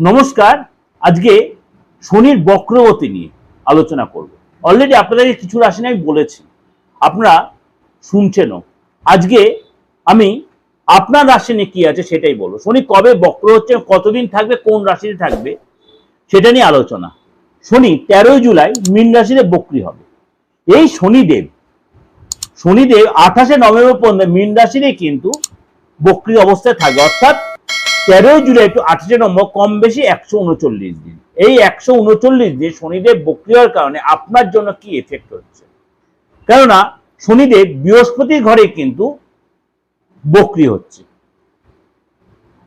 নমস্কার, আজকে শনির বক্রগতি নিয়ে আলোচনা করব। অলরেডি আপনাদেরকে কিছু রাশি আমি বলেছি। আপনারা শুনছেনও। আজকে আমি আপনার রাশি নিয়ে কি আছে সেটাই বলব। শনি কবে বক্র হচ্ছে, কতদিন থাকবে, কোন রাশিতে থাকবে, সেটা নিয়ে আলোচনা। শনি তেরোই জুলাই মীন রাশিতে বক্রি হবে। এই শনিদেব শনিদেব আঠাশে নভেম্বর পর্যন্ত মীন রাশিতে কিন্তু বক্রি অবস্থায় থাকবে। অর্থাৎ তেরোই জুলাই টু আঠাশে নম্বর, কম বেশি একশো উনচল্লিশ দিন। এই একশো উনচল্লিশ দিন শনিদেব বক্রি হওয়ার কারণে আপনার জন্য কি এফেক্ট হচ্ছে? কেননা, শনিদেব বৃহস্পতির ঘরে কিন্তু বক্রি হচ্ছে।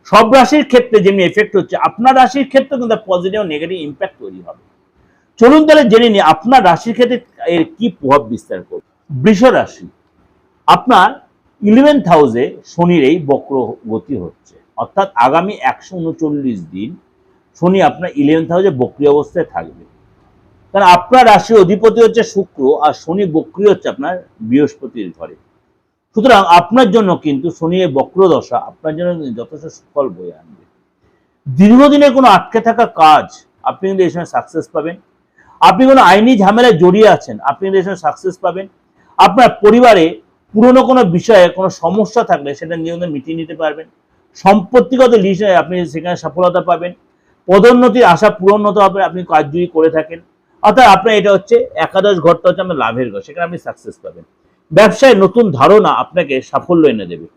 সব রাশির ক্ষেত্রে যেমনি এফেক্ট হচ্ছে, আপনার রাশির ক্ষেত্রে কিন্তু পজিটিভ নেগেটিভ ইম্প্যাক্ট তৈরি হবে। চলুন তাহলে জেনে নিই, আপনার রাশির ক্ষেত্রে এর কি প্রভাব বিস্তার করবে? বৃষ রাশি। আপনার ইলেভেন্থ হাউসে শনির এই বক্র গতি হচ্ছে। অর্থাৎ আগামী একশো উনচল্লিশ দিন শনি আপনার ইলেভেন্থ হাউসে বক্রি অবস্থায় থাকবে। কারণ আপনার রাশির অধিপতি হচ্ছে শুক্র আর শনি বক্রি হচ্ছে আপনার বৃহস্পতির ঘরে। সুতরাং আপনার জন্য কিন্তু শনি এই বক্র দশা আপনার জন্য যথেষ্ট সুফল বয়ে আনবে। দীর্ঘদিনের কোনো আটকে থাকা কাজ আপনি কিন্তু এই সময় সাকসেস পাবেন। আপনি কোনো আইনি ঝামেলায় জড়িয়ে আছেন, আপনি কিন্তু এই সময় সাকসেস পাবেন। আপনার পরিবারে পুরনো কোনো বিষয়ে কোনো সমস্যা থাকলে সেটা নিয়ন্ত্রণ মিটিয়ে নিতে পারবেন। সম্পত্তিগত বিষয়ে আপনি সেখানে সফলতা পাবেন। পদোন্নতির আশা পূরণ হতে হবে আপনি কাজ যদি করে থাকেন। অর্থাৎ আপনার এটা হচ্ছে একাদশ ঘরটা হচ্ছে আপনার লাভের ঘর, সেখানে আপনি সাকসেস পাবেন। ব্যবসায় নতুন ধারণা আপনাকে সাফল্য এনে দেবে।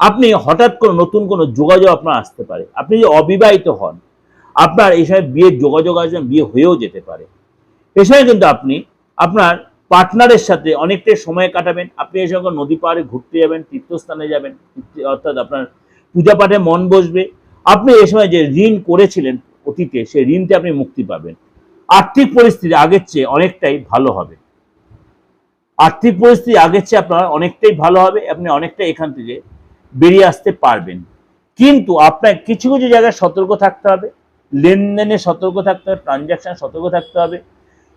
আপনি হঠাৎ করে নতুন কোনো যোগাযোগ আপনার আসতে পারে। আপনি যদি অবিবাহিত হন, আপনার এই সময় বিয়ের যোগাযোগ আসবে, বিয়ে হয়েও যেতে পারে। এ সময় কিন্তু আপনি আপনার পার্টনারের সাথে অনেকটাই সময় কাটাবেন। আপনি এই সময় নদী পাহাড়ে ঘুরতে যাবেন, তীর্থস্থানে যাবেন অর্থাৎ আপনার পূজা পাঠে মন বসবে। আপনি এই সময় যে ঋণ করেছিলেন অতীতে সেই ঋণতে আপনি মুক্তি পাবেন। আর্থিক পরিস্থিতি আগের চেয়ে অনেকটাই ভালো হবে। আর্থিক পরিস্থিতি আগের চেয়ে আপনার অনেকটাই ভালো হবে, আপনি অনেকটাই এখান থেকে বেরিয়ে আসতে পারবেন। কিন্তু আপনার কিছু কিছু জায়গায় সতর্ক থাকতে হবে, লেনদেনে সতর্ক থাকতে হবে ট্রানজ্যাকশন সতর্ক থাকতে হবে।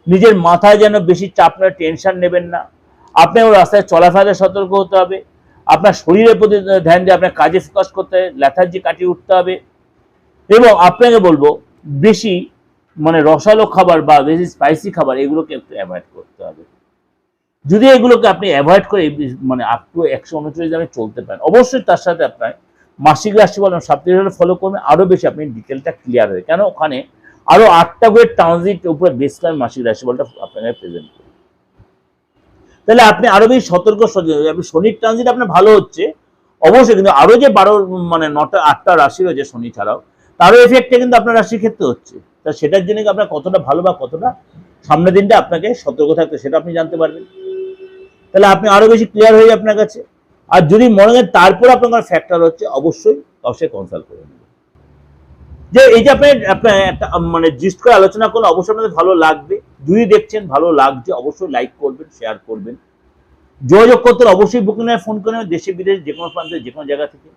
নিজের মাথায় যেন বেশি চাপ না টেনশন নেবেন না। আপনার রাস্তায় চলাফেরা সতর্ক হতে হবে। আপনার শরীরের প্রতি ধ্যান দিয়ে আপনার কাজে ফোকাস করতে ল্যাথার্জি কাটিয়ে উঠতে হবে। এবং আপনাকে বলব, বেশি মানে রসালো খাবার বা বেশি স্পাইসি খাবার এগুলোকে একটু অ্যাভয়েড করতে হবে। যদি এগুলোকে আপনি অ্যাভয়েড করে মানে আপ টু একশো উনচল্লিশ দামে চলতে পারেন, অবশ্যই তার সাথে আপনার মাসিক রাশিফল সাপ্তাহিক ফলো করবেন আরও বেশি আপনি ডিটেলটা ক্লিয়ার হবে। কেন? ওখানে আরও আটটা করে ট্রানজিট উপরে বেস করে আমি মাসিক রাশিফলটা আপনাকে প্রেজেন্ট করি তাহলে আপনি আরও বেশি সতর্ক আপনি শনির ট্রানজিট আপনার ভালো হচ্ছে। অবশ্যই কিন্তু আরও যে বারো মানে নটা, আটটা রাশি রয়েছে শনি ছাড়াও, তারও এফেক্টে কিন্তু আপনার রাশির ক্ষেত্রে হচ্ছে। তা সেটার জন্য আপনার কতটা ভালো বা কতটা সামনের দিনটা আপনাকে সতর্ক থাকতে সেটা আপনি জানতে পারবেন। তাহলে আপনি আরও বেশি ক্লিয়ার হয়ে আপনার কাছে। আর যদি মনে হয় তারপর আপনার ফ্যাক্টর হচ্ছে, অবশ্যই অবশ্যই কনসাল্ট করে নেবেন। যে এই যে আপনি আপনার একটা মানে জিস্ট করে আলোচনা করলে অবশ্যই আপনাদের ভালো লাগবে। যদি দেখছেন, ভালো লাগছে, অবশ্যই লাইক করবেন শেয়ার করবেন। যোগাযোগ করতে অবশ্যই বুকিং নেয় ফোন করে দেশে, বিদেশে, যে কোনো প্রান্তে, যে কোনো জায়গা থেকে।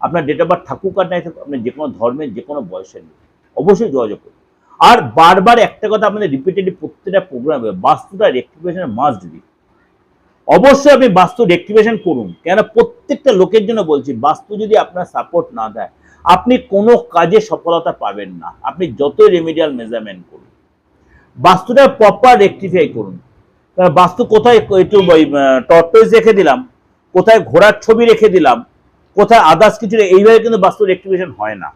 আপনার ডেট অফ বার্থ থাকুক আর নাই থাকুক, আপনি যে কোনো ধর্মের, যে কোনো বয়সের লোক অবশ্যই যোগাযোগ করুন। আর বারবার একটা কথা আপনাদের রিপিটেডলি প্রত্যেকটা প্রোগ্রামে বাস্তুটা রেক্টিভেশনের মাস্ট দিই অবশ্যই আপনি বাস্তু রেক্টিভেশন করুন। কেন প্রত্যেকটা লোকের জন্য বলছি, বাস্তু যদি আপনার সাপোর্ট না দেয়, আপনি কোনো কাজে সফলতা পাবেন না। আপনি যতই রেমিডিয়াল মেজারমেন্ট করুন। বাস্তুটা প্রপার রেক্টিফাই করুন। কারণ বাস্তু কোথায় একটু টর্টোইজ রেখে দিলাম, কোথায় ঘোড়ার ছবি রেখে দিলাম, কোথায় আদার্স কিছু এইভাবে কিন্তু বাস্তু রেক্টিভেশন হয় না।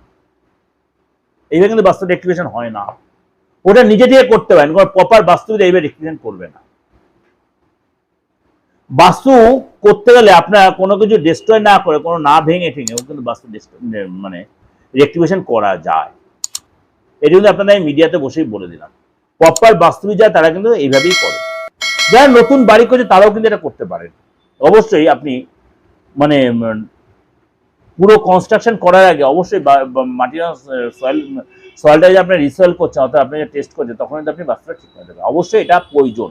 এইভাবে কিন্তু বাস্তু রেক্টিভেশন হয় না। ওটা নিজে থেকে করতে পারেন কারণ প্রপার বাস্তু এইভাবে রেক্টিভেশন করবে না। বাস্তু করতে গেলে আপনার কোনো কিছু ডিস্ট্রয় না করে, কোনো না ভেঙে ঠেঙে, ও কিন্তু বাস্তু মানে রেক্টিভেশন করা যায়। এটা কিন্তু আপনাদের আমি মিডিয়াতে বসেই বলে দিলাম। প্রপার বাস্তুবিদ যায়, তারা কিন্তু এইভাবেই করে। যারা নতুন বাড়ি করছে, তারাও কিন্তু এটা করতে পারেন অবশ্যই আপনি মানে পুরো কনস্ট্রাকশন করার আগে অবশ্যই মাটির সয়েল সয়েলটা যে আপনার রিসয়েল করছেন, অর্থাৎ আপনি টেস্ট করছেন, তখন কিন্তু আপনি বাস্তুটা ঠিক করে দেবেন। অবশ্যই এটা প্রয়োজন।